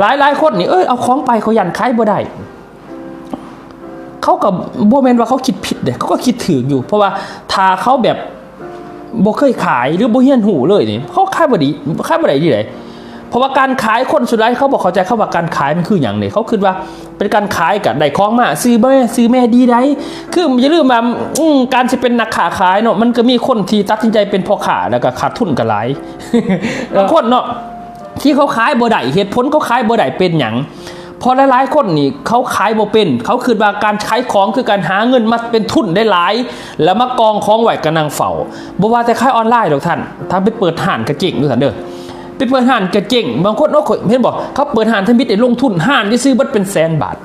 หลายหลายคนนี่เอ้ยเอาของไปเขายันขายบ่ได้เขากับโบแมนว่าเขาคิดผิดเด้เขาก็คิดถืออยู่ เพราะว่าถ้าเขาแบบบ่เคยขายหรือบ่เฮียนหูเลยนี่เขาขายบ่ดีขายบ่ได้ดีเลยเพราะว่าการขายคนสุดท้ายเขาบอกเข้าใจเขาว่าการขายมันคืออย่างนี้เขาคิดว่าเป็นการขายกับได้ของมาซื้อแม่ซื้อแม่ดีได้คืออย่าลืมว่าการจะเป็นนักขาขายเนาะมันก็มีคนที่ตัดสินใจเป็นพ่อขาแล้วก็ขาดทุนกันหลายบางคนเนาะ ที่เขาขายบ่ได้เหตุผลเขาขายบ่ได้เป็นอย่างพอหลายๆคนนี่เขาขายบ่เป็น เขาคือว่าการขายของคือการหาเงินมาเป็นทุนได้หลาย แล้วมากองของไว้กระนังเฝ้าบ่ว่าแต่ขายออนไลน์หรอกท่านถ้าไปเปิดห่านกระเจิงดูสันเด้อไปเปิดห่านกระเจ๋งบางคนเนาะเห็นบอกเขาเปิดห่านทำมิตรได้ลงทุนห่านที่ซื้อบัตรเป็นแสนบาท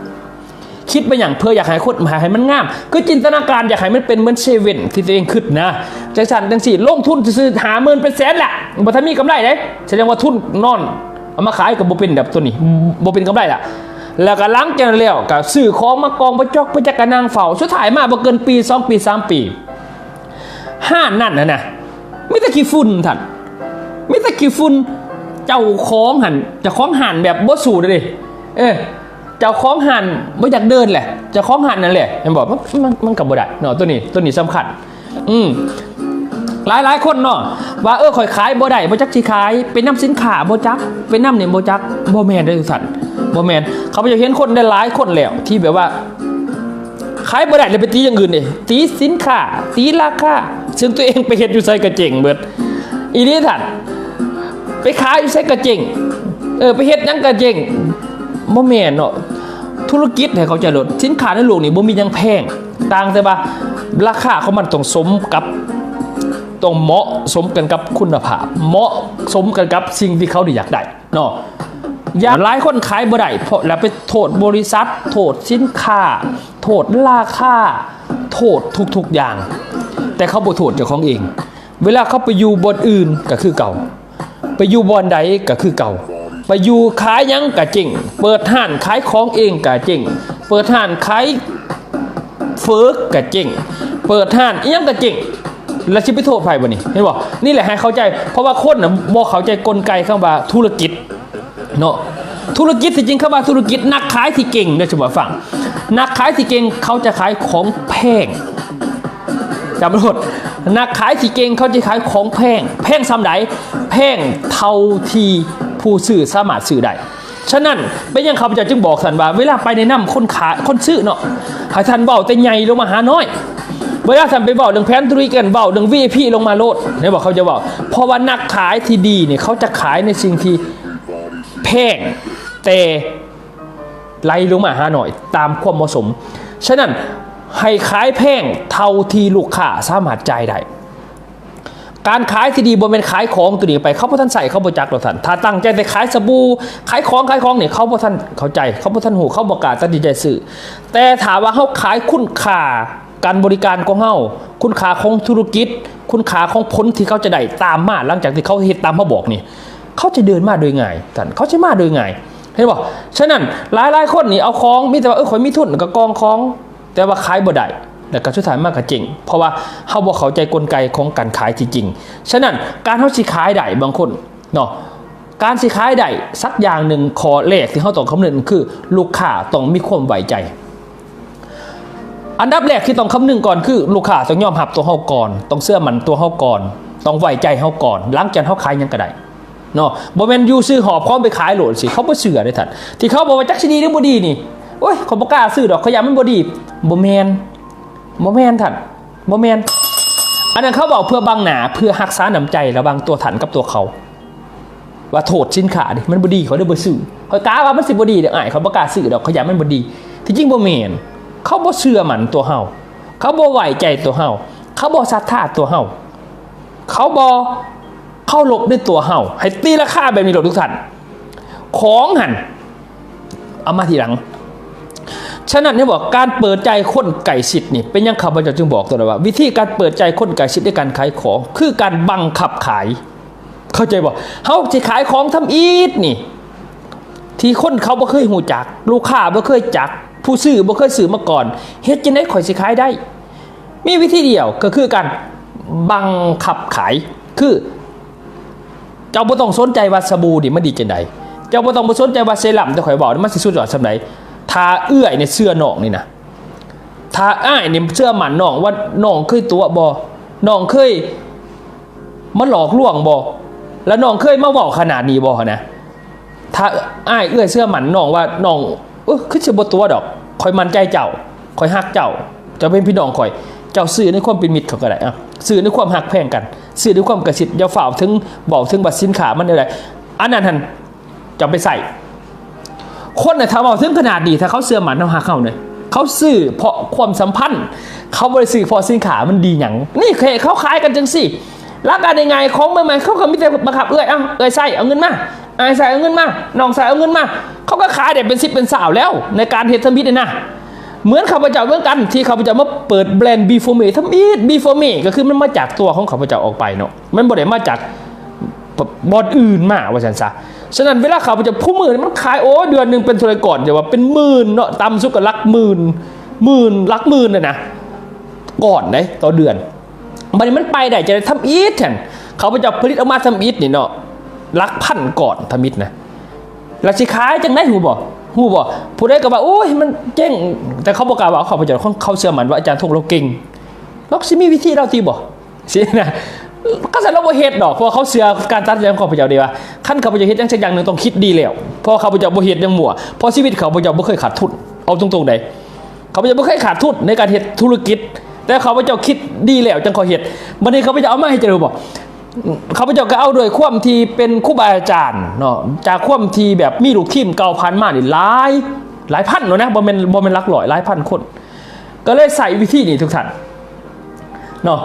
คิดไปอย่างเพื่ออยากให้คนมาให้มันงามก็จินตนาการอยากให้มันเป็นเหมือนเซเว่นที่ตัวเองคิดนะจังสันจังสี่ลงทุนซื้อหาเมินเป็นแสนแหละบ่ถ้ามีกำไรเด้แสดงว่าทุนนอนเอามาขายกับบ่เป็นแบบตัวนี้บ่เป็นกำไรล่ะแล้วก็ล้างจากนั้นแล้วก็ซื้อของมากองไปจอกไปจักกระนางเฝ้าสุดท้ายมาบ่เกินปี2ปี3ปีห้านั่นนะนะไม่แต่ขี้ฝุ่นท่านไม่แต่ขี้ฝุ่นเจ้าของหันเจ้าของหันแบบบ่สูดเลยเออ เจ้าของหันไม่อยากเดินแหละเจ้าของหันนั่นแหละเห็นบอกมันมันมันกับบ่ได้เนาะตัวนี้ตัวนี้สำคัญ อืมหลายหลายคนเนาะว่าเออข่อยขายบ่ได้บ่จักสิขายเป็นน้ำสินค้าบ่จักเป็นน้ำเนี่ยบ่จักบ่แมนเด้อทุกท่านบ่แมนเขาไปจะเห็นคนได้หลายคนแล้วที่แบบว่าขายบ่ได้เลยไปตีอย่างอื่นดิตีสินค้าตีราคาซึ่งตัวเองไปเฮ็ดอยู่ไสกระเจงเบิดอีนี่ท่านไปขายอยู่ไสกระเจงเออไปเฮ็ดยังกระเจง บ่แม่นเนาะธุรกิจให้เขาใจะลดสินค้าในโลกนี้บ่มียังแพงต่างแต่ว่าราคาของมันต้องสมกับต้องเหมาะสมกันกับคุณภาพ เหมาะสมกันกับสิ่งที่เขาต้อยากได้เนาะอย่าหลายคนขายบ่ได้เพราะแล้วไปโทษบริษัท โทษสินค้า โทษราคาโทษทุกๆอย่าง แต่เขาบ่โทษเจ้าของเอง เวลาเขาไปอยู่บอนอื่นก็คือเก่า ไปอยู่บอนใดก็คือเก่า ไปอยู่ขายยังก็เจ๋งเปิดห้านขายของเองก็เจ๋งเปิดห้านขายเฟิร์กก็เจ๋งเปิดห้านยังก็เจ๋งแล้วชิไปโทษไผบ่นี่เห็นบ่นี่แหละให้เข้าใจ เพราะว่าคนน่ะบ่เข้าใจกลไกคำว่าธุรกิจเนาะธุรกิจที่จริงเขาว่าธุรกิจนักขายที่เก่งเนี่ยจะบอกฟังนักขายที่เก่งเขาจะขายของแพงจำรถนักขายที่เก่งเขาจะขายของแพงแพงซ้ำไหนแพงเท่าที่ ผู้ซื้อสามารถซื้อได้ฉะนั้นเป็นยังเขาพเจ้าจึงบอกสันว่าเวลาไปในน้ำคนขาคนซื้อเนาะให้ท่านเบาแต่ใหญ่ลงมาหาน้อยเวลาท่านไปเบาเรื่องแพนธุรกิจเบาเรื่องวีพีลงมาโลดเนี่ยบอกเขาจะบอกเพราะว่านักขายที่ดีเนี่ยเขาจะขายในสิ่งที่แพงแต่ไล่ลงมาหาหน่อย ตามความเหมาะสม ฉะนั้นให้ขายแพงเท่าที่ลูกค้าสามารถจ่ายได้ การขายที่ดีบนเป็นขายของตัวนี้ไปเขาพอท่านใส่เขาบจักหรอกท่านถ้าตั้งใจแต่ขายสบู่ขายของขายของเนี่ยเขาพอท่านเข้าใจ เขาพอท่านหูเขาบอกกล้าตัดใจซื้อแต่ถามว่าเขาขายคุณค่าการบริการของเขาคุณค่าของธุรกิจ คุณค่าของผลที่เขาจะได้ตามมาหลังจากที่เขาเฮ็ดตามเขาบอกนี่เขาจะเดินมาโดยง่ายท่านเขาจะมาโดยง่ายเห็นบ่ฉะนั้นหลายหลายๆคนนี่เอาของมีแต่ว่าเออขอยมีทุนก็กองของ แต่ว่าขายบ่ได้ แต่ก็สุดท้ายมากก็จริง เพราะว่าเฮาบ่เข้าใจกลไกของการขายจริงๆฉะนั้นการเฮาสิขายได้บางคนเนาะการสิขายได้สักอย่างหนึ่งขอแรกที่เฮาต้องคำนึงคือ ลูกค้าต้องมีความไว้ใจ อันดับแรกที่ต้องคำนึงก่อนคือ ลูกค้าต้องยอมรับตัวเฮาก่อน ต้องเชื่อมันตัวเฮาก่อน ต้องไว้ใจเฮาก่อนหลังจากเฮาขายยังก็ได้เนาะบ่แม่นอยู่ซื้อหอบพร้อมไปขายโหลดสิเขาบ่เชื่อได้ทันที่เขาบอกว่าจักสิดีหรือบ่ดีนี่โอ้ยเขาบ่กล้าซื้อดอกเขาอยากมันบ่ดีบ่แม่น บ่แม่นท่านบ่แม่นอันนั้นเขาบอกเพื่อบังหนาเพื่อรักษาน้ำใจระหว่างตัวท่านกับตัวเขา ว่าโทษสินค้าดิมันบดีเขาได้บ่ซื้อเขากล้าว่ามันสิบดีเด้ออ้ายเขาบ่กล้าซื้อดอกเขาอยากมันบดี ที่จริงบ่แม่นเขาบ่เชื่อมันตัวเฮาเขาบ่ไหวใจตัวเฮาเขาบ่ศรัทธาตัวเฮาเขาบ่เข้าหลบด้วยตัวเห่าให้ตีราคาแบบนี้หลบทุกท่านของหันเอามาทีหลัง ฉะนั้นเนี่บอกการเปิดใจคนไก่สิทธิ์นี่เป็นยังขับพเจ้าจึงบอกตัวเลยว่า วิธีการเปิดใจคนไก่สิทธิ์ในการขายของ คือการบังคับขาย เข้าใจบอกเขาจะขายของทำอีทนี่ ที่คนเขาบ่เคยหูจัก ลูกค้าบ่เคยจัก ผู้ซื้อบ่เคยซื้อมาก่อนเฮ็ดจังได๋ข่อยสิขายได้ มีวิธีเดียวก็คือการบังคับขายคือ เจ้าบ่ต้องสนใจว่าสบู่นี่มันดีจังใดเจ้าบ่ต้องบ่สนใจว่าเซรั่มแต่ข่อยบอกนี่มันสิสุดยอดสำไหน ทาเอื้อยในเสื้อหนองนี่นะทาอ้ายในเสื้อหมันหนองว่าหนองเคยตัวบ่น้องเคยมาหลอกลวงบ่แล้วน้องเคยมาเว้าขนาดนี้บ่นะถ้าอ้ายเอื้อยเสื้อหมันหนองว่าหนองเออคือสิบ่ตัวดอกข่อยมันใจเจ้าข่อยฮักเจ้าจ้าเป็นพี่น้องข่อยเจ้าซื้อในความเป็นมิตรเขาก็ได้อะซื้อในความหักแพงกัน ซื้อด้วยความกระสิทธิ์ยาฝ่าถึงบอกถึงบัตรสินค้ามันอะไรอันนั้นท่านจะไปใส่ คนเนี่ยทำเอาถึงขนาดนี้ถ้าเขาเสื่อหมันเอาหาเขาเนี่ยเขาซื้อเพราะความสัมพันธ์ เขาบริสุทธิ์พราะสินค้ามันดีอย่างนี่เคเขาขายกันจังสิรักกันยังไงของใหม่ๆเขาก็มีแต่บังคับเอ้ยเอาเอ้ยใส่เอาเงินมาไอ้ใส่เอาเงินมาน้องใส่เอาเงินมาเขาก็ขายเด็เป็นสิบเป็นสาวแล้ว ในการเฮ็ดทมิตรเนี่ยนะเหมือนข้าพเจ้าเหมือนกันที่ข้าพเจ้ามาเปิดแบรนด์ Before Me ทำอีท Before Me ก็คือมันมาจากตัวของข้าพเจ้าออกไปเนาะมันบ่ได้มาจากบอดอื่นมาว่าฉันซะ ฉะนั้นเวลาเขาจ้าผู้มือนี่มันขายโอ้เดือนหนึ่งเป็นเท่าไรก่อนจะว่าเป็นหมื่นเนาะตำสุกกับลักหมื่นหมื่นลักหมื่นเลยนะก่อนเลยต่อเดือนมันนี้มันไปได้จะได้ทำอีทแทนเขาพเจ้าผลิตออกมาทำอีทนี่เนาะลักพันก่อนทำอีทนะราชิขายจังได้หูบ่หูบ่ผู้ใดก็ว่าโอ้ยมันเจ๊งแต่เขาบอกกล่าวว่าเขาพเจ้าเขาเชื่อมันว่าอาจารย์ทงเราเก่งเราสิมีวิธีเราทีบ่สินะ ก็จะเราบ่เฮ็ดดอกเพราะเขาเชื่อการตัดสินใจของเขาพเจ้าดีว่าขั้นเขาพเจ้าเฮ็ดจังสักอย่างหนึ่งต้องคิดดีแล้วเพราะเขาพเจ้าบ่เฮ็ดอยังมั่วเพราะชีวิตเขาพเจ้าบ่เคยขาดทุนเอาตรงๆใดเขาพเจ้าบ่เคยขาดทุนในการเฮ็ดธุรกิจ แต่เขาพเจ้าคิดดีแล้วจังขาเฮ็ดบัดนี้เขาพเจ้าเอามาให้เจอบ่ข้าพเจ้าก็เอาด้วยความที่เป็นครูบาอาจารย์เนาะจากความที่แบบมีลูกทีมเก่าพันมานี่หลายหลายพันเนาะนะบ่เป็นบ่เป็นลักร้อยหลายพันคน ก็เลยใส่วิธีนี้ทุกท่านเนาะ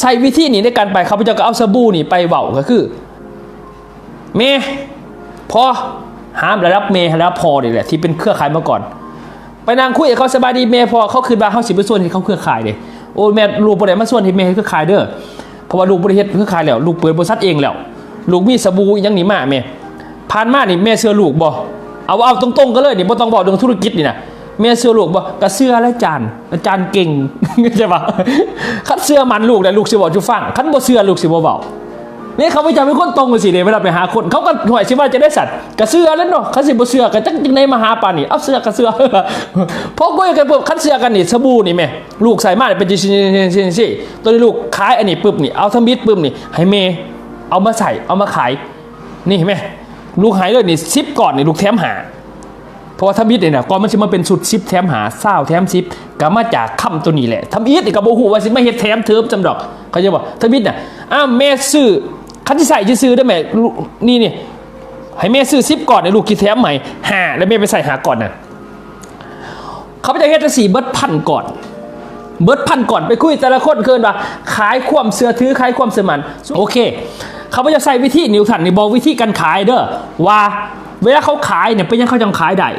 ใส่วิธีนี้ในการไปข้าพเจ้าก็เอาสบู่นี่ไปเว้าก็คือ เมย์พอหามระดับเมย์ระดับพอนี่แหละที่เป็นเครือข่ายมาก่อน ไปนางคุยกับเขาสบายดีเมย์พอเขาคืนมาเขาสิไปส่วนที่เขาเครือข่ายเลยโอ้แม่ลูกบ่ได้มาส่วนที่เมย์เครือข่ายเด้อเพราะว่าลูกบริเฮ็ดเครือข่ายแล้วลูกเปิดบริษัทเองแล้ว ลูกมีสบู่ยังหนีมาแม่ผ่านมานี่แม่เชื่อลูกบ่เอาเอาตรงๆก็เลยนี่บ่ต้องบอกเรื่องธุรกิจนี่นะ แม่เชื่อลูกบ่ก็เชื่อแล้วจานจารย์เก่งใช่ปะคันเชื่อมันลูกแต่ลูกสิบอกจุฟังคันบ่เชื่อลูกสิบ่เว้านี่เขาไม่จำเป็นคนตรงกันสิเดเวลาไปหาคนเขาก็หน่วยสิว่าจะได้สัตว์กระเสือแล้วเนาะเขาสิบ่เสือกันจังจังในมหาปานนี่เอาเสือกระเสือเพราะก้อยกันปุ๊บคันเสือกันนี่สบู่นี่แม่ลูกใส่มาเนี่ยเป็นจิชินสิตัวนี้ลูกขายอันนี้ปุ๊บนี่เอาทมิดปุ๊บนี่ให้เมย์เอามาใส่เอามาขายนี่เห็นไหมลูกหายเลยนี่ซิปก่อนนี่ลูกแถมหา เพราะว่าทำอิฐเนี่ยก่อนมันจะมาเป็นสุดซิปแถมหาเศร้าแถมซิปก็มาจากคำตัวนี้แหละทำอิฐนี่ก็บ่ฮู้ว่าสิไมาเฮ็ดแถมเทิมจำดอกเขาจะบอกทำอิฐน่ะอ้าแม่ซื้อคันที่ใส่จะซื้อได้ไหมนี่นี่ให้แม่ซื้อซิปก่อนในลูกกี่แถมใหม่หาแล้วแม่ไปใส่หาก่อนน่ะเขาไปจะเฮ็ดจังสี่เบิร์ดพันก่อน เบิร์ดพันก่อนไปคุยแต่ละคนเกินว่าขายความเสือถือขายความเสือมันโอเค เขาก็จะใส่วิธีนิวทันนี่บอกวิธีการขายเด้อว่า เวลาเขาขายเนี่ยเป็นยังเขาจังขายได้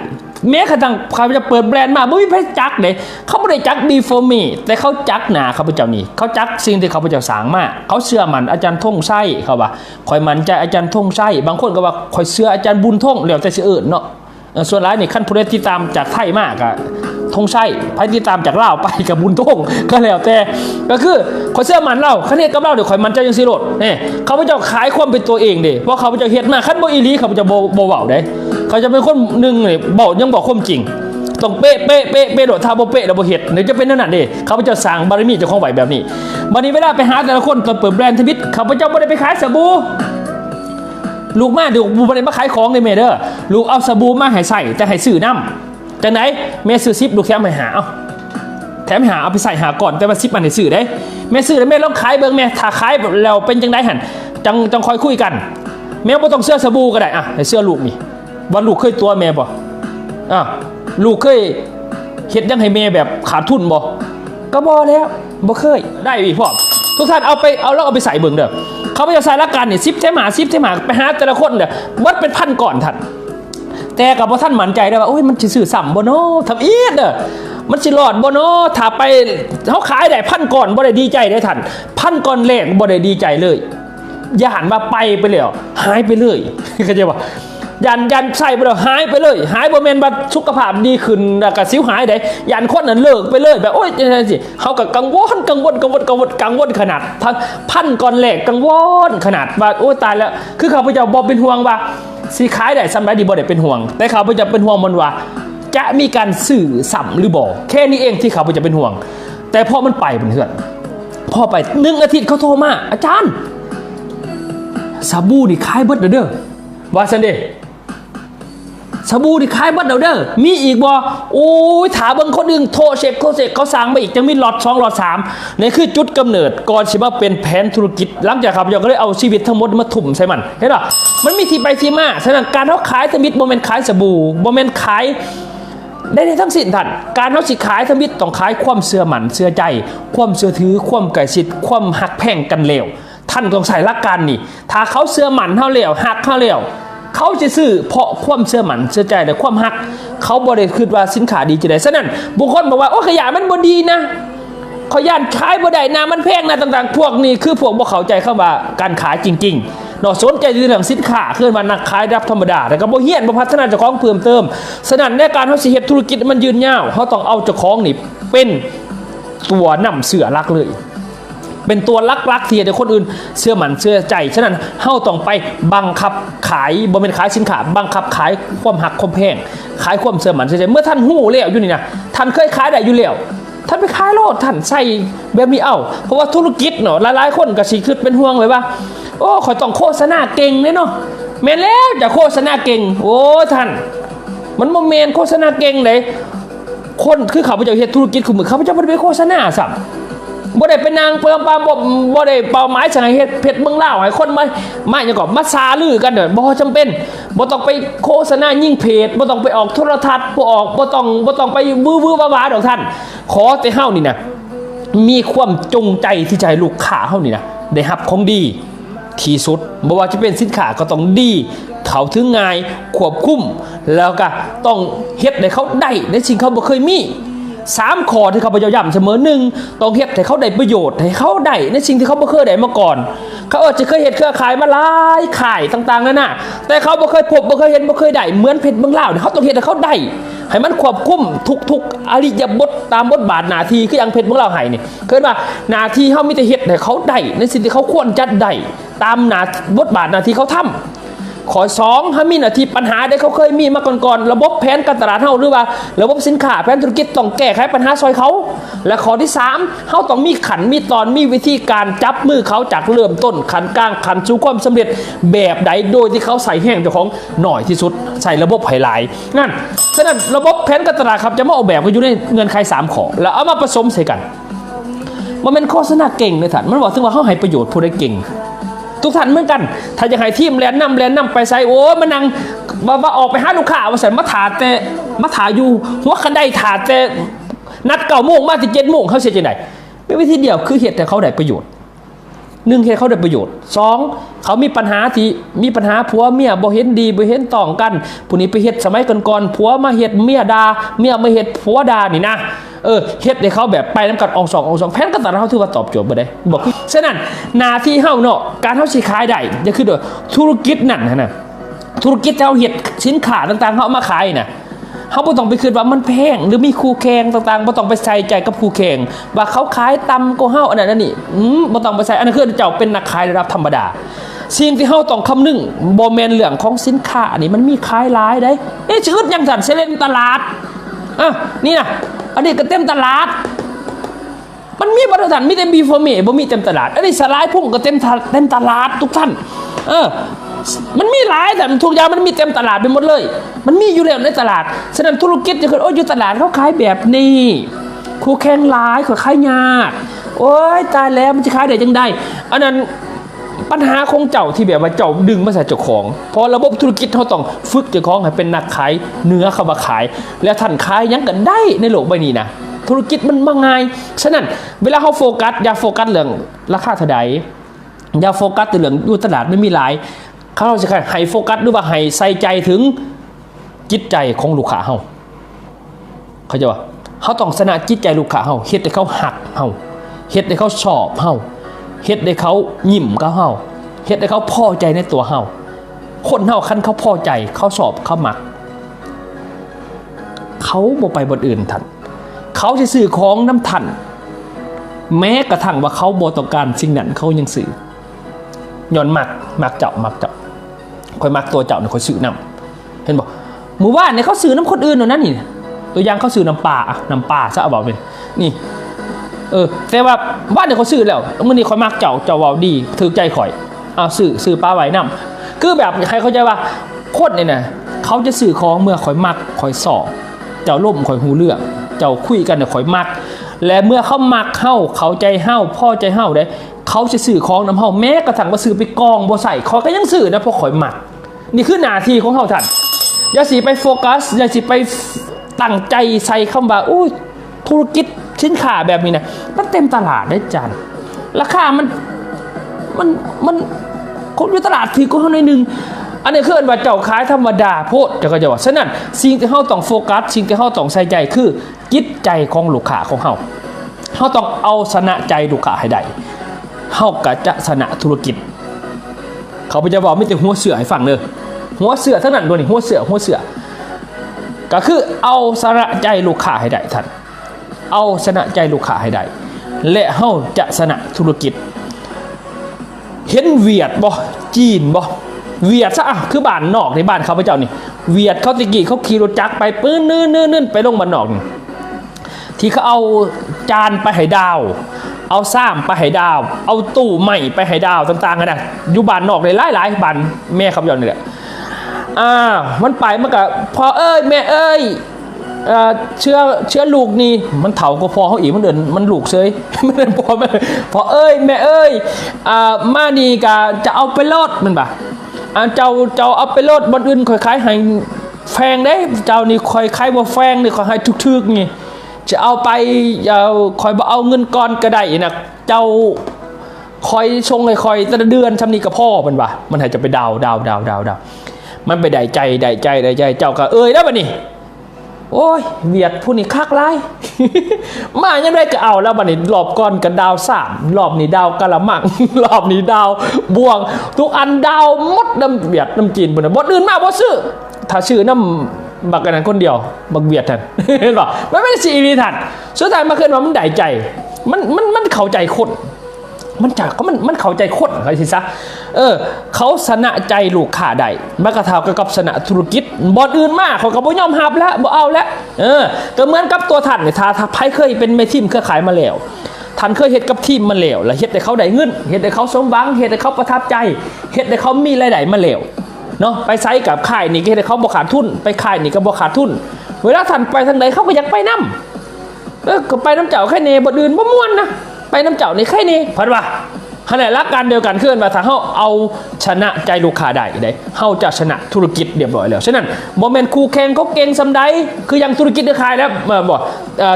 แม้กระทั่งเขาจะเปิดแบรนด์มาไม่มีใครจักเลยเขาไม่ได้จักบีโฟมีแต่เขาจักหนาเขาพเจ้านี่เขาจักสิ่งที่เขาพเจ้าสางมาเขาเชื่อมันอาจารย์ท่งไส้เขาว่าคอยมันใจอาจารย์ท่งไส้บางคนก็ว่าคอยเชื่ออาจารย์บุญท่งเดี๋ยวแต่สิเอิญเนาะส่วนร้ายนี่ขั้นผู้ใดที่ตามจากไทยมากอะ ธงชัยพายที่ตามจากเล่าไปกับบุญทงก็แล้วแต่ก็คือคนเสื้อมันเล่าคันนี้กับเล่าเดี๋ยวคอยมันใจยังสิโรดเนี่ยเขาพเจ้าขายความเป็นตัวเองเด้เพราะเขาพเจ้าเฮ็ดมาขั้นโบอีลีเขาพเจ้าโบโบเบาเด้เขาจะเป็นคนหนึ่งเนี่ยเบายังบอกความจริงต้องเป๊ะเป๊ะเป๊ะเป๊ะโดดท่าโบเป๊ะแล้วโบเฮ็ดเดี๋ยวจะเป็นนั่นน่ะเด้เขาพเจ้าสั่งบารมีเจ้าของไหวแบบนี้วันนี้เวลาไปหาแต่ละคนตอนเปิดแบรนด์ทวิตเขาพเจ้าไม่ได้ไปขายสบู่ลูกมาเดี๋ยวบูบันมาขายของในเมเดอร์ลูกเอาสบู่มาให้ใส่แต่ให้ซื้อน้ำ จากไหนแม่ซื้อซิปลูแถมให้หาเอาแถมห้าเอาไปใส่หาก่อนแต่ว่าซิปมันให้ซื้อได้แม่ซื้อแล้วแม่ลองขายเบิ่งแม่ถ้าขายแล้วเป็นจังได้หันจังจังคอยคุยกัน แม่บ่ต้องเสื้อสบู่ก็ได้อะให้เสื้อลูกนี่ว่าลูกเคยตัวแม่บ่อะลูกเคยเฮ็ดยังให้แม่แบบขาดทุนบ่ก็บ่แล้วบ่เคยได้อีกพ่อทุกท่านเอาไปเอาแล้วเอาไปใส่เบิ่งเด้อเขาไปจะใส่ละกันเนี่ยซิปเทมหาซิปเทมหาไปหาแต่ละคนเด้อวัดเป็นพันก่อนท่าน แต่กับว่าท่านหมั่นใจได้ว่าโอ้ยมันจะสื่อสัมบ่เนาะทำอีดเด้อมันสิรอดบ่เนาะถ้าไปเขาขายได้พันก่อนบ่ได้ดีใจได้ท่านพันก่อนแรกบ่ได้ดีใจเลยอย่าหันมาไปไปเลยหายไปเลยเข้าใจป่ะยันยันใส่ไปเลยหายไปเลย หายบ่แม่นว่าสุขภาพดีขึ้นแล้วก็สิวหายได้ยันคนนั้นเลิกไปเลยแบบโอ้ยจังซั่นสิเขาก็กังวลกังวลกังวลกังวลกังวลขนาดท่านพันก่อนแรกกังวลขนาดว่าโอ้ยตายแล้ว คือเขาพเจ้าบ่เป็นห่วงว่า สีขายได้ซ้ำได้ดีบ่ได้เป็นห่วง แต่เขาบ่จะเป็นห่วงมันว่า จะมีการสื่อสัมหรือบ่แค่นี้เองที่เขาบ่จะเป็นห่วง แต่พอมันไปเพื่อนพอไปหนึ่งอาทิตย์เขาโทรมาอาจารย์สบู่นี่ขายเบิดเด้อว่าสันเด สบู่ที่ขายบัตเดาเด้อมีอีกบ่โอ้ยถามเบิ่งคนอื่นโทรเช็คโทเช็คเขาสั่งมาอีกจังมีล็อตสองหลอตสามนี่คือจุดกำเนิดก่อนสิมาเป็นแผนธุรกิจหลังจากครับเราก็เลยเอาชีวิตทั้งหมดมาทุ่มใส่มันเห็นป่ะมันมีที่ไปที่มาฉะนั้นการเขาขายธมิตรโมเมนต์ขายสบู่โมเมนต์ขายได้ในทั้งสิ้นท่านการเขาสิขายธมิตต้องขายความเสื่อหมันเสื่อใจ ความเสื่อถือ ความไก่ชิดความหักแพ่งกันเลวท่านต้องใส่หลักการนี่ ถ้าเขาเสื่อหมันเท่าเลวหักเท่าเลว เขาจะซื้อเพราะความเสื่อมันเสื่อใจและความหัก เขาบริคิดว่าสินค้าดีจะได้ฉะนั้นบุคคลบอกว่าโอ้ขยะมันบดีนะขอยานขายบ่ได้นะมันแพงนะต่างๆ พวกนี้คือพวกบ่เข้าใจเข้ามาการขายจริงๆเนาะสนใจในเรื่องสินค้าคือว่านักขายรับธรรมดาแต่ก็บ่เฮียนบ่พัฒนาเจ้าของเพิ่มเติมฉะนั้นในการเฮาสิเฮ็ดธุรกิจมันยืนยาวเฮาต้องเอาเจ้าของนี่เป็นตัวนำเสือรักเลย เป็นตัวลักๆที่แต่คนอื่นเชื่อมันเชื่อใจ ฉะนั้นเฮาต้องไปบังคับขายบ่เป็นขายสินค้าบังคับขายความหักความแพงขายความเชื่อมันเชื่อใจเมื่อท่านหู้แล้วอยู่นี่นะท่านเคยขายได้อยู่แล้วท่านไปขายโลดท่านใส่แบบนี้เอ้าเพราะว่าธุรกิจเนาะหลายๆคนก็สิคิดเป็นห่วงไว้ว่า โอ้ขอยต้องโฆษณาเก่งเลยเนาะแมนแล้วจะโฆษณาเก่ง โอ้ท่าน มันบ่แม่นโฆษณาเก่งเลยคนคือเขาพเจ้าเฮ็ดธุรกิจคือมือเขาพเจ้าบ่ได้ไปโฆษณาซ้ำ บ่ได้เป็นนางเปิมปามบ่บ่ได้เป่าไม้สังให้เฮ็ดเพชรเมืองลาให้คนมาไมาหยังก็มาซาลือกันเด้อบ่จำเป็นบ่ต้องไปโฆษณายิ่งเพจบ่ต้องไปออกโทรทัศน์บ่ออกบ่ต้องบ่ต้องไปวื้อๆว้าๆดอกท่าน ขอแต่เฮานี่นะมีความจงใจที่จะให้ลูกค้าเฮานี่นะได้รับของดีที่สุดบ่ว่าจะเป็นสินค้าก็ต้องดี เขาถึงง่ายควบคุม แล้วก็ต้องเฮ็ดให้เขาได้ในสิ่งเขาบ่เคยมี สามข้อที่เขาพยายามเสมอหนึ่งต้องเฮ็ดให้เขาได้ประโยชน์ให้เขาได้ในสิ่งที่เขาบ่เคยได้มาก่อน เขาอาจจะเคยเห็นเครือข่ายมาหลายข่ายต่างๆนั่นน่ะแต่เขาบ่เคยพบบ่เคยเห็นบ่เคยได้เหมือนเพชรเมืองลาวเนี่ยเขาต้องเฮ็ดให้เขาได้ให้มันควบคุมทุกๆอริยบทตามบทบาทหนาทีคืออย่างเพชรเมืองลาวให้นี่เคยว่าหนาทีเขามีแต่เฮ็ดให้เขาได้ในสิ่งที่เขาควรจะได้ตามหนาบทบาทหนาทีเขาทำ ขอสองถ้ามีหน้าที่ปัญหาได้เขาเคยมีมาก่อนๆระบบแผนการตลาดเฮาหรือว่า ระบบสินค้าแผนธุรกิจต้องแก้ไขปัญหาซอยเขา และข้อที่สามเฮาต้องมีขันมีตอนมีวิธีการจับมือเขาจากเริ่มต้นขันกลางขันสู่ความสำเร็จแบบใดโดยที่เขาใส่แห้งเจ้าของหน่อยที่สุด ใส่ระบบไฮไลท์นั่นฉะนั้นระบบแผนการตลาดครับจะมาออกแบบกันอยู่ในเงื่อนไขสามขอแล้วเอามาผสมใส่กันมันเป็นโฆษณาเก่งเลยท่านมันบอกถึงว่าเขาให้ประโยชน์ผู้ใดเก่ง ทุกท่านเหมือนกัน ถ้าจะให้ทีมแลนนำแลนนำไปใส่โอ้มันนั่งมามาออกไปหาลูกค้ามาใส่มาถาแต่มาถาอยู่หัวคันได้ถาแต่นัดเก่าโมงมาที่เจ็ดโมงเขาเสียใจไหนเป็นวิธีเดียวคือเหตุแต่เขาได้ประโยชน์หนึ่งเหตุเขาได้ประโยชน์สองเขามีปัญหาที่มีปัญหาผัวเมียบ่เห็นดีบ่เห็นต้องกันผู้นี้ไปเฮ็ดสมัยก่อนๆผัวมาเฮ็ดเมียดาเมียมาเฮ็ดผัวดานี่นะ เออเฮ็ดให้เขาแบบไปน้ำกัดอองสองอองสองแพนก็ตัดเขาถือว่าตอบโจทย์บ่ได้บอกคือฉะนั้นนาที่เฮาเนาะการเฮาสิขายได้จะคือโดยธุรกิจนั่นนะธุรกิจเฮาเฮ็ดสินค้าต่างๆเฮาเอามาขายน่ะเฮาบ่ต้องไปคิดว่ามันแพงหรือมีคู่แข่งต่างๆบ่ต้องไปใส่ใจกับคู่แข่งว่าเขาขายต่ำกว่าเฮาอันนั้นนนี่อืมบ่ต้องไปใส่อันนั้นคือเจ้าเป็นนักขายระดับธรรมดาสิ่งที่เฮาต้องคำนึงบ่แม่นเรื่องของสินค้านี่มันมีขายหลายได้เอ๊ะชื่อยังสั่นเซเลนตลาด อะนี่นะอันนี้ก็เต็มตลาด มันมีบริษัทมีแต่บีฟอร์เมบ่มีเต็มตลาด อันนี้สลายพุ่งก็เต็มเต็มตลาดทุกท่าน เออ มันมีหลายแต่ทุกอย่างมันมีเต็มตลาดไปหมดเลย มันมีอยู่แล้วในตลาดฉะนั้นธุรกิจจะคือโอ้ยอยู่ตลาดเขาขายแบบนี้คู่แข่งหลายเขาขายยากโอ้ยตายแล้วมันจะขายได้ยังไงอันนั้น ปัญหาของเจ้าที่แบบว่าเจ้าดึงมาใส่เจ้าของ เพราะระบบธุรกิจเขาต้องฝึกเจ้าของให้เป็นนักขายเนื้อเข้ามาขาย แล้วท่านขายยังกันได้ในโลกใบนี้นะธุรกิจมันมาง่ายฉะนั้นเวลาเขาโฟกัสอย่าโฟกัสเรื่องราคาเท่าใดอย่าโฟกัสแต่เรื่องดูตลาดไม่มีหลายเขาจะให้โฟกัสหรือว่าให้ใส่ใจถึงจิตใจของลูกค้าเฮาเขาใจะว่าเขาต้องชนะจิตใจลูกค้าเฮาเฮ็ดให้เขาหักเฮาเฮ็ดให้เขาชอบเฮา เฮ็ดให้เขายิ้มกับเฮาเฮ็ดให้เขาพอใจในตัวเฮาคนเฮาคันเขาพอใจเขาชอบเขามัก เขาบ่ไปบนอื่นทันเขาจะซื้อของน้ำทันแม้กระทั่งว่าเขาบ่ต้องการสิ่งนั้นเขายังซื้อย้อนมักมักเจ้ามักเจ้าคอยมักตัวเจ้าเนี่ยคอยซื้อน้ำเห็นบอกหมู่บ้านเนี่ยเขาซื้อน้ำคนอื่นเท่านั้นนี่ตัวอย่างเขาซื้อน้ำปลาอะน้ำปลาซะเอาบอกเป็นนี่ เออ แต่ว่าบ้านเนี่ยเขาซื้อแล้วมื่อนี้คอยมักเจ้าเจ้าเวาดีถือใจข่อยเอาซื้อซื้อปลาไว้น้ำคือแบบใครเข้าใจว่าคนเนี่ยนะเขาจะซื้อของเมื่อข่อยมักข่อยสอบเจ้าล่มข่อยหูเรื่องเจ้าคุยกันเนี่ยข่อยมัก และเมื่อเขามักเฮ้าเขาใจเฮ้าพ่อใจเฮ้าได้เขาจะสื่อของน้ำเฮาแม้กระทั่งมาซื้อไปกองบ่ใส่เขาก็ยังสื่อนะเพราะข่อยมัก นี่คือหน้าที่ของเฮาท่านอย่าสิไปโฟกัสอย่าสิไปตั้งใจใส่คำว่าอุ้ธุรกิจ สินค้าแบบนี้นะมันเต็มตลาดได้จันราคามันมันมันคนอยู่ตลาดถือก็เท่าในหนึ่งอันนี้คืออันว่าเจ้าขายธรรมดาโพดเจ้าก็จะว่าฉะนั้นสิ่งที่เฮาต้องโฟกัสสิ่งที่เฮาต้องใส่ใจคือจิตใจของลูกค้าของเฮาเฮาต้องเอาชนะใจลูกค้าให้ได้เฮาก็จะชนะธุรกิจ เขาไปจะบอกไม่แต่หัวเสือให้ฟังเลยหัวเสือเท่านั้นด้วยนี่หัวเสือหัวเสือก็คือเอาชนะใจลูกค้าให้ได้ท่าน เอาชนะใจลูกค้าให้ได้ และเฮาจะชนะธุรกิจ เห็นเวียดบ่จีนบ่เวียดซะอะคือบ้านนอกในบ้านเขาพระเจ้านี่ เวียดเขาตะกี้เขาขี่รถจักรไปปื้นนื่นนื่นนื่นไปลงบ้านนอกนี่ที่เขาเอาจานไปให้ดาว เอาซ้ำไปให้ดาว เอาตู้ใหม่ไปให้ดาวต่างๆกันนะอยู่บ้านนอกเลยหลายๆบ้านแม่เขาพระเจ้านี่แหละอ่ามันไปมันก็พอเอ้ยแม่เอ้ย เชื้อเชื้อลูกนี่มันเถาก็พอเขาอีกมันเดินมันลูกเซยมันเดินพอแม่พอเอ้ยแม่เอ้ยอ่ามานี่กะจะเอาไปโลดมันบ่ะอ่าเจ้าเจ้าเอาไปโลดบนอื่นคอยขายให้แฟงได้เจ้านี่คอยขายบ่แฟงนี่คอยให้ทึกๆนี่จะเอาไปเอาคอยบ่เอาเงินก้อนก็ได้นะเจ้าคอยชงคอยแต่ละเดือนชำนี้กับพ่อมันบ่ะมันให้จะไปดาวดาวดาวดาวดาวมันไปได้ใจได้ใจได้ใจเจ้าก็เอ้ยแล้วบัดนี้ โอ้ยเวียดผู้นี้คักไรมายังได้ก็เอาแล้วบัดนี้รอบก่อนกันดาวสามรอบนี้ดาวกะละมังรอบนี้ดาวบ่วง ทุกอันดาวมดน้ำเวียดน้ำจีนบนนั้นบดอื่นมาบ่ซื้อถ้าชื่อน้ำบักกันนั้นคนเดียว บักเวียดท่านเห็นป่ะมันไม่ได้ซีรีท่านสุดท้ายมาขึ้นว่ามันได้ใจ มันมันมันเข้าใจคนมันจากก็มันมันเข้าใจคนอะไรสิซะ เออ เขาสนะใจลูกค้าได้มากระเทากับสนะธุรกิจบอดอื่นมากเขาก็บ่ยอมหับแล้วบ่เอาแล้วเออก็เหมือนกับตัวท่านเนี่ยถ้าถ้าไพ่เคยเป็นเมทีมเครือขายมาแล้วท่านเคยเฮ็ดกับทีมมาแล้วแล้วเฮ็ดให้เขาได้เงินเฮ็ดให้เขาสมหวังเฮ็ดให้เขาประทับใจเฮ็ดให้เขามีรายได้มาแล้วเนาะไปไซส์กับค่ายนี่ก็เฮ็ดให้เขาบ่ขาดทุน ไปค่ายนี่ก็บ่ขาดทุน เวลาท่านไปทางใดเขาก็อยากไปนํเออก็ไปน้ำเจ้าแค่เนบดอื่นบ่ม่วนนะไปน้ำเจ้านี่แค่เนพัดว่า ขณะรักกันเดียวกันเคลื่อนมาถ้าเฮาเอาชนะใจลูกค้าได้ได้เฮาจะชนะธุรกิจเรียบร้อยแล้วฉะนั้นโมเมนต์คู่แข่งเขาเก่งสำไดคือยังธุรกิจเดือขายแล้วมาบอก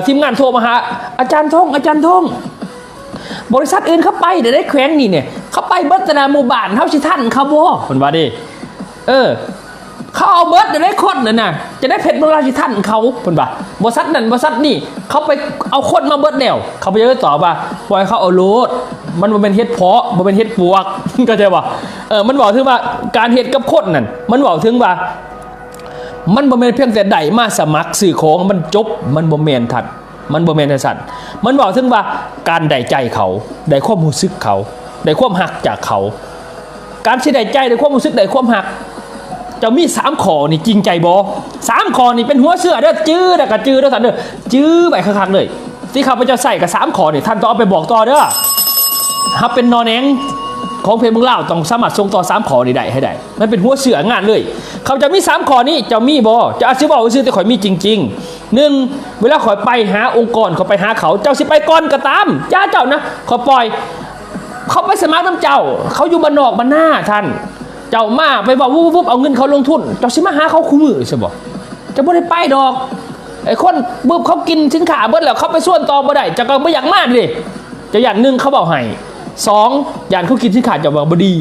ทีมงานโทรมาหาอาจารย์ทงอาจารย์ทงบริษัทอื่นเขาไปเดี๋ยวได้แขวงนี่เนี่ยเขาไปเบิร์ตนาหมู่บ้านเท่าชิท่านเขาบ่คนว่าดิเออ เขาเอาเบิร์ดเดี๋ยวได้คนน่ะนะจะได้เพชรเมืองราชท่านเขาคนว่าบริษัทนั่นบริษัทนี่เขาไปเอาคนมาเบิร์ดแนวเขาไปเยอะต่อว่าปล่อยเขาเอาโลดมันบ่เป็นเฮ็ดเพาะมันเป็นเฮ็ดปวกก็ใจว่าเออมันบอกถึงว่าการเฮ็ดกับคนนั่นมันบอกถึงว่า มันบ่แม่นเพียงแต่ใดมาสมัครสื่อของมันจบมันบ่แม่นทัดมันบ่แม่นทัสันมันบอกถึงว่าการได้ใจเขาได้ความรู้สึกเขาได้ความหักจากเขา การสิได้ใจได้ความรู้สึกได้ความหัก จะมีสามขอนี่จริงใจบอสามขอนี่เป็นหัวเสือเด้อจื้อแล้วก็จื้อเด้อท่านเด้อจื้อไปคักๆเลย ที่ข้าพเจ้าใส่กับสามขอนี่ท่านต้องเอาไปบอกต่อเด้อถ้าเป็นนอนแหนงของเพลงมืองเล่าต้องสามารถส่งต่อสามขอนี่ได้ให้ได้มันเป็นหัวเสืองานเลย เขาจะมีสามขอนี้เจะมีบอจะอาชีพบอกว่าซื้อแต่ข่อยมีจริงๆหนึ่งเวลาข่อยไปหาองค์กรข่อยไปหาเขาเจ้าสิไปก่อนก็ตามจ้าเจ้านะข่อยปล่อย เขาไปสมัครน้ำเจ้า เขาอยู่บ้านนอกบ้านหน้าท่าน เจ้ามาไปบอกวุบวุบเอาเงินเขาลงทุน เจ้าสิมาหาเขาคู่มือใช่บ่จะบ่ได้ไปดอกไอ้คนบึบเขากินสินค้าเบิดแล้วเขาไปส่วนต่อบ่ได้จะก็ไม่อยากมาดิจะอย่างหนึ่งเขาบอกให้สองอย่างเขากินสินค้าจะบอกบ่ดี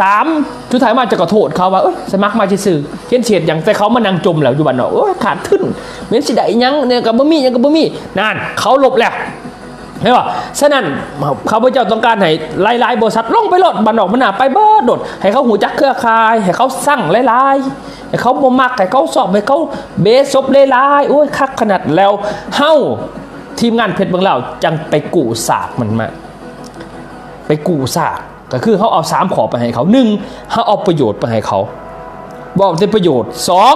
สามสุดท้ายมาจะก็โทษเขาว่าเอ้ยสมัครมาซื่อเขียนเฉียดอย่างแต่เขามานั่งจมแล้วอยู่บ้านเนอกโอ้ยขาดทุนเหมือนสิได้ยังเนี่ยกับบ่มียังกับบ่มีนั่นเขาหลบแล้ว เห็นป่ะฉะนั้นเขาพเจ้าต้องการให้ไล่ไล่บริษัทลงไปโลดบันดอกมันหนาไปเบิดโดดให้เขาหูจักเครือข่าย ให้เขาสั่งไล่ไล่ให้เขาบ่มักให้เขาสอบให้เขาเบสซบไล่ไล่โอ้ยคักขนาดแล้วเฮ้าทีมงานเพชรเมืองเราจังไปกู่สากมันมาไปกู่สากก็คือเขาเอาสามขอไปให้เขาหนึ่งเขาเอาประโยชน์ไปให้เขาบอกถึงประโยชน์สอง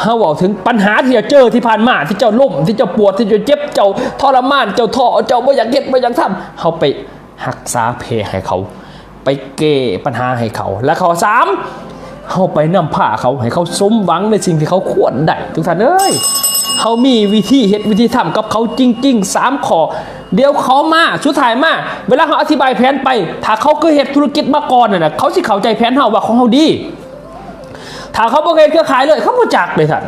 เฮาบอกถึงปัญหาที่จะเจอที่ผ่านมาที่เจ้าล่มที่เจ้าปวดที่เจ้าเจ็บเจ้าทรมานเจ้าท้อเจ้าไม่อยากเก็บไม่อยากทำเฮาไปหักษาเพให้เขา ไปเก้ปัญหาให้เขา และข้อสามเฮาไปนำผ้าเขาให้เขาสมหวังในสิ่งที่เขาควรได้ทุกท่านเอ้ยเขามีวิธีเฮ็ดวิธีทำกับเขาจริงๆสามข้อเดี๋ยวเขามาสุดท้ายมา เวลาเขาอธิบายแผนไป ถ้าเขาเคยเฮ็ดธุรกิจมาก่อนน่ะนะเขาสิเข้าใจแผนเฮาว่าของเฮาดี ถ้าเขาบ่เคยเครือขายเลย เขาบ่จักเลยท่าน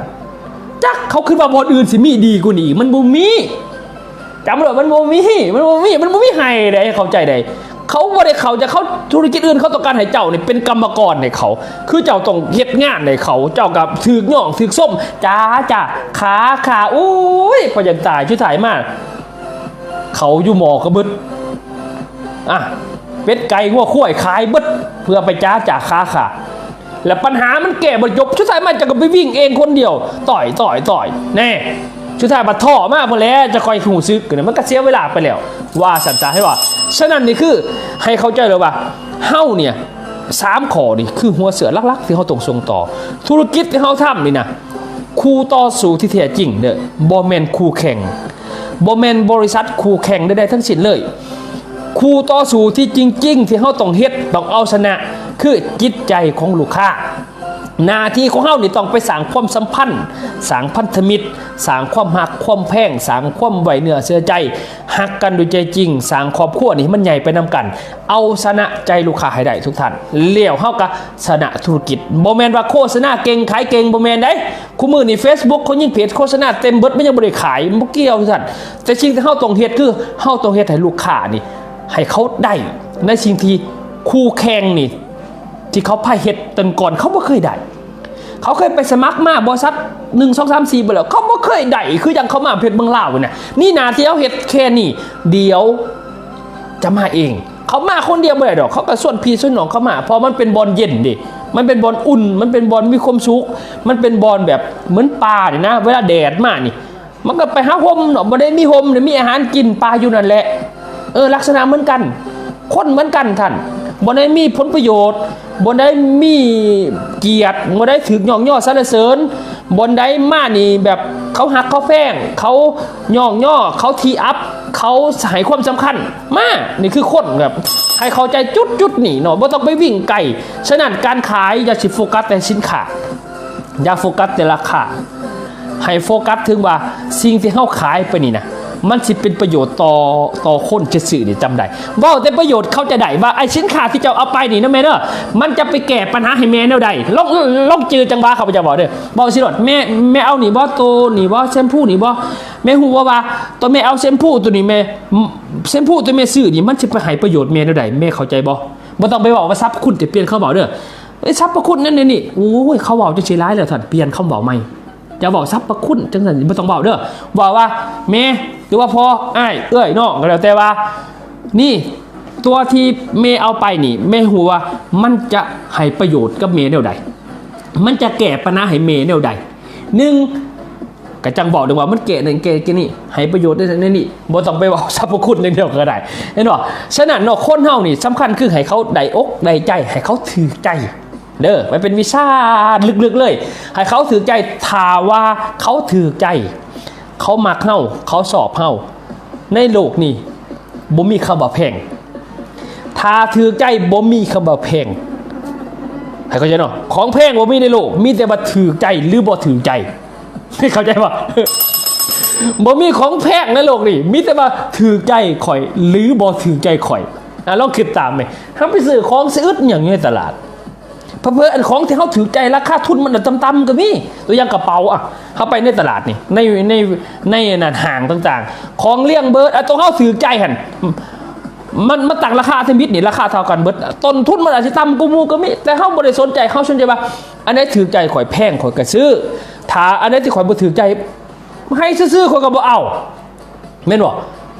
จักเขาคิดว่าบอนอื่นสิมีดีกว่านี้มันบ่มีจำเลยมันบ่มีมันบ่มีมันบ่มีให้ได้เข้าใจได้เขาบ่ได้เขาจะเขาธุรกิจอื่นเขาต้องการให้เจ้าเนี่เป็นกรรมกรให้เขา คือเจ้าต้องเฮ็ดงานให้เขา เจ้ากับถือกย่องถือกส้มจ้าจ้าขาขาอุ้ยพอจะตายช่วยถ่ายมาก เขาอยู่หมอกระบึดอะเป็ดไก่งัวข้วขายบึดเพื่อไปจ้าจ่าค้าขา แล้วปัญหามันแก่บรจบชุดท้ายมันจะก็ไปวิ่งเองคนเดียว ต่อยต่อยต่อยแน่ชุดท้ายมาท่อมากพอแล้วจะคอยหูซึกเนี่ยมันก็เสียเวลาไปแล้ว ว่าสัญจาให้ว่าฉะนั้นนี่คือให้เข้าใจเลยว่าเฮ้าเนี่ยสามขอนี่คือหัวเสือลักๆที่เขาต้องส่งต่อ ธุรกิจที่เขาทำนี่นะคู่ต่อสู้ที่แท้จริงเด้อบอแมนคู่แข่งบอแมนบริษัทคู่แข่งใดๆทั้งสิ้นเลยคู่ต่อสู้ที่จริง ๆ ที่เขาต้องเฮ็ดต้องเอาชนะ คือจิตใจของลูกค้าหนาที่ของเฮานี่ต้องไปสร้างความสัมพันธ์สร้างพันธมิตรสร้างความหักความแพงสร้างความไหวเนื้อเสื้อใจหักกันด้วยใจจริงสร้างครอบครัวนี่มันใหญ่ไปนำกัน เอาชนะใจลูกค้าให้ได้ทุกท่านเลี้ยวเฮากับชนะธุรกิจบ่แมนว่าโฆษณาเก่งขายเก่งบ่แมนได้คู่มือนี่ Facebook เขายิ่งเพจโฆษณาเต็มเบิดมันยังบ่ได้ขายบ่เกี่ยวทุกท่านแต่สิ่งที่เฮาต้องเฮ็ดคือเฮาต้องเฮ็ดให้ลูกค้านี่ ให้เขาได้ในสิ่งที่คู่แข่งนี่ ที่เขาพายเฮ็ดตนก่อนเขาบ่เคยได้เขาเคยไปสมัครมาบริษัทหนึ่งสองสามสี่ไปแล้วเขาบ่เคยได้คือยังเขามาเพชรเมืองลาวเนี่ยนี่นาที่เขาเฮ็ดแค่นี้เดี๋ยวจะมาเอง เขามาคนเดียวไม่ได้ดอก เขาก็ส่วนพี่ส่วนน้องเขามาเพราะมันเป็นบอลเย็นดิมันเป็นบอลอุ่น มันเป็นบอลมีความสุขมันเป็นบอลแบบเหมือนปลาเนี่ยนะ เวลาแดดมานี่ มันก็ไปหาโฮมเนาะบ่ได้มีโฮมเดี๋ยวมีอาหารกินปลาอยู่นั่นแหละเออลักษณะเหมือนกัน คนเหมือนกันท่านบ่ได้มีผลประโยชน์ บ่ได้มีเกียรติบ่ได้ถึกย่องย่อสรรเสริญบ่ได้มานี่แบบเขาหักเขาแพงเขาย่องย่อเขาทีอัพเขาให้ความสำคัญ มานี่คือคนแบบให้เข้าใจจุดจุดนี่เนาะบ่ต้องไปวิ่งไกลฉะนั้นการขายอย่าสิโฟกัสแต่สินค้าอย่าโฟกัสแต่ราคาให้โฟกัสถึงว่าสิ่งที่เขาขายไปนี่นะ มันสิเป็นประโยชน์ต่อต่อคนจะสื่อนี่จำได้ว่าแต่ประโยชน์เขาจะได้ว่าไอ้สินค้าที่เจ้าเอาไปนี่นะแม่เนอะมันจะไปแก้ปัญหาให้แม่แนวใดลองลองจือจังหวะเขาจะบอกเด้อบอกสิรถแม่แม่เอาหนีบ่ตัวนี่บ่แชมพูหนีบ่แม่ฮู้ว่าว่าตัวแม่เอาแชมพูตัวนี้แม่แชมพูตัวแม่ซื้อนี่มันจะไปให้ประโยชน์แม่แนวใดแม่เข้าใจบ่บ่ต้องไปบอกว่าทรัพย์คุณจะเปลี่ยนเขาบอกเด้อไอ้ทรัพย์คุณนั่นนี่นี่โอ้ยเขาบอกจะสิร้ายแล้วท่านเปลี่ยนคำบอกใหม่อย่าบอกทรัพย์ประคุณจังสันไม่ต้องบอกเด้อบอกว่าเม หรือว่าพออ้ายเอ้ยน้องก็แล้วแต่ว่า นี่ตัวที่เมเอาไปนี่เมหัวมันจะให้ประโยชน์กับเมแนวใด มันจะแก้ปัญหาให้เมแนวใดหนึ่งก็จังบอกดีกว่ามันเกะหนึ่งเกะกินนี่ให้ประโยชน์ได้ในนี่บ่ต้องไปบอกสรรพคุณในเดียวก็ได้เห็นบ่ฉะนั้นเนาะคนเฮานี่สำคัญคือให้เขาได้อกได้ใจ ให้เขาถือใจเด้อมันเป็นวิชาลึกๆเลย ให้เขาถือใจทาว่าเขาถือใจ เขามักเฮาเขาสอบเฮาในโลกนี้บ่มีคำว่าแพงถ้าถือใจบ่มีคำว่าแพงให้เข้าใจเนาะของแพงบ่มีในโลก มีแต่ว่าถือใจหรือบ่ถือใจให้เข้าใจปะบ่มีของแพงในโลกนี่มีแต่ว่าถือใจข่อย หรือบ่ถือใจข่อยอะลองคิดตามไหมถ้าไปซื้อของซื้ออึดอย่างนี้ในตลาด เพราะเพื่อของที่เขาถือใจราคาทุนมันต่ำๆก็มีตัวอย่างกระเป๋าอะเขาไปในตลาดนี่ในในในนั่นห้างต่างๆ ของเลี้ยงเบิร์ดอะตัวเขาถือใจหันมันมาต่างราคาเทมิดนี่ราคาเท่ากันเบิร์ดต้นทุนมันอาจจะต่ำกูมูก็มีแต่เขาบริสนใจเขาสนใจว่าอันไหนี้ถือใจข่อยแพงข่อยกระซื้อถ้าอันไหนี้ที่ข่อยบ่ถือใจ ให้ซื้อข่อยก็บ่เอาแม่นบ่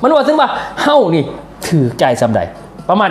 มันว่าถึงว่าเฮานี่ถือใจสำใดประมาณ